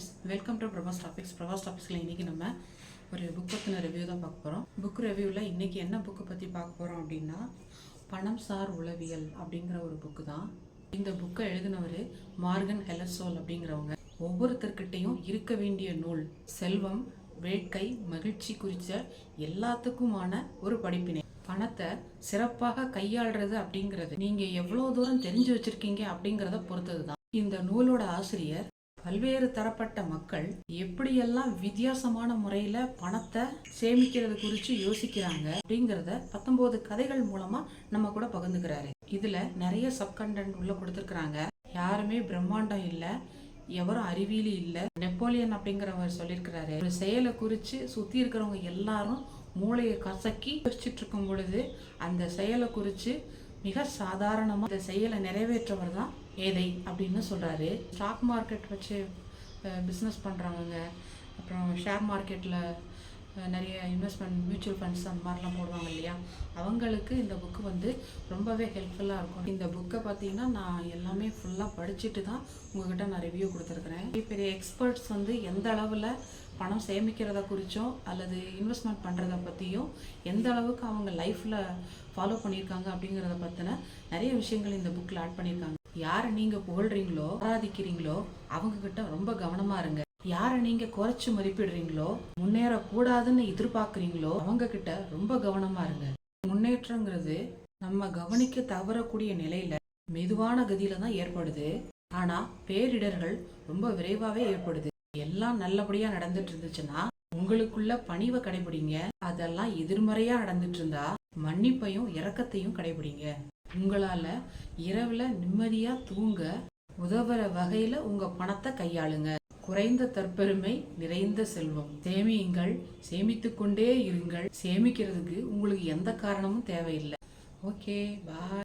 Friends welcome to Prabhas topics Prabhas டாபிக்ஸில் இன்றைக்கி நம்ம ஒரு புக் பற்றின ரிவ்யூ தான் பார்க்க போகிறோம் புக் ரிவ்யூவில் இன்றைக்கி என்ன புக்கு பற்றி பார்க்க போகிறோம் அப்படின்னா பணம் சார் உளவியல் அப்படிங்கிற ஒரு புக்கு தான். இந்த புக்கை எழுதினவர் மார்கன் ஹெலசோல் அப்படிங்கிறவங்க. ஒவ்வொருத்தர்கிட்டையும் இருக்க வேண்டிய நூல் செல்வம் வேட்கை மகிழ்ச்சி குறித்த எல்லாத்துக்குமான ஒரு படிப்பினை. பணத்தை சிறப்பாக கையாளுறது அப்படிங்கிறது. நீங்கள் எவ்வளோ தூரம் தெரிஞ்சு வச்சிருக்கீங்க அப்படிங்கிறத பொறுத்தது தான். இந்த நூலோட ஆசிரியர் பல்வேறு தரப்பட்ட மக்கள் எப்படியெல்லாம் வித்தியாசமான முறையில பணத்தை சேமிக்கிறது குறித்து யோசிக்கிறாங்க அப்படிங்கிறத பத்தொன்பது கதைகள் மூலமா நம்ம கூட பகிர்ந்துக்கிறாரு. இதுல நிறைய சப்கண்டென்ட் உள்ள கொடுத்துருக்குறாங்க. யாருமே பிரம்மாண்டம் இல்லை. எவரும் அறிவியலி இல்லை. நெப்போலியன் அப்படிங்கிறவர் சொல்லியிருக்கிறாரு. ஒரு செயலை குறித்து சுற்றி இருக்கிறவங்க எல்லாரும் மூளையை கசக்கி யோசிச்சுட்டு இருக்கும் பொழுது அந்த செயலை குறித்து மிக சாதாரணமாக அந்த செயலை நிறைவேற்றவர் தான் ஏதை அப்படின்னு சொல்கிறாரு ஸ்டாக் மார்க்கெட் வச்சு பிஸ்னஸ் பண்ணுறவங்க அப்புறம் ஷேர் மார்க்கெட்டில் நிறைய இன்வெஸ்ட்மெண்ட் மியூச்சுவல் ஃபண்ட்ஸ் அந்த மாதிரிலாம் போடுவாங்க இல்லையா? அவங்களுக்கு இந்த புக்கு வந்து ரொம்பவே ஹெல்ப்ஃபுல்லாக இருக்கும். இந்த புக்கை பார்த்தீங்கன்னா நான் எல்லாமே ஃபுல்லாக படிச்சுட்டு தான் உங்ககிட்ட நான் ரிவ்யூ கொடுத்துருக்குறேன். பெரிய எக்ஸ்பர்ட்ஸ் வந்து எந்த அளவில் பணம் சேமிக்கிறத குறித்தும் அல்லது இன்வெஸ்ட்மெண்ட் பண்ணுறத பற்றியும் எந்த அளவுக்கு அவங்க லைஃப்பில் ஃபாலோ பண்ணியிருக்காங்க அப்படிங்கிறத பற்றின நிறைய விஷயங்கள் இந்த புக்கில் ஆட் பண்ணியிருக்காங்க. யாரை நீங்கள் புகழ்றீங்களோ ஆராதிக்கிறீங்களோ அவங்கக்கிட்ட ரொம்ப கவனமாக இருங்க. யாரை நீங்க குறைச்சு மதிப்பிடுறீங்களோ முன்னேறக்கூடாதுன்னு எதிர்பார்க்குறீங்களோ அவங்க கிட்ட ரொம்ப கவனமா இருங்க. முன்னேற்றங்கிறது நம்ம கவனிக்க தவறக்கூடிய நிலையில மெதுவான கதியில தான் ஏற்படுது. ஆனா பேரிடர்கள் ரொம்ப விரைவாவே ஏற்படுது. எல்லாம் நல்லபடியா நடந்துட்டு இருந்துச்சுன்னா உங்களுக்குள்ள பணிவை கடைபிடிங்க. அதெல்லாம் எதிர்மறையா நடந்துட்டு இருந்தா மன்னிப்பையும் இரக்கத்தையும் கடைபிடிங்க. உங்களால் இரவில் நிம்மதியா தூங்க உதவுற வகையில் உங்கள் பணத்தை கையாளுங்க. குறைந்த தற்பெருமை நிறைந்த செல்வம். சேமியுங்கள் சேமித்து கொண்டே இருங்கள். சேமிக்கிறதுக்கு உங்களுக்கு எந்த காரணமும் தேவையில்லை. Okay bye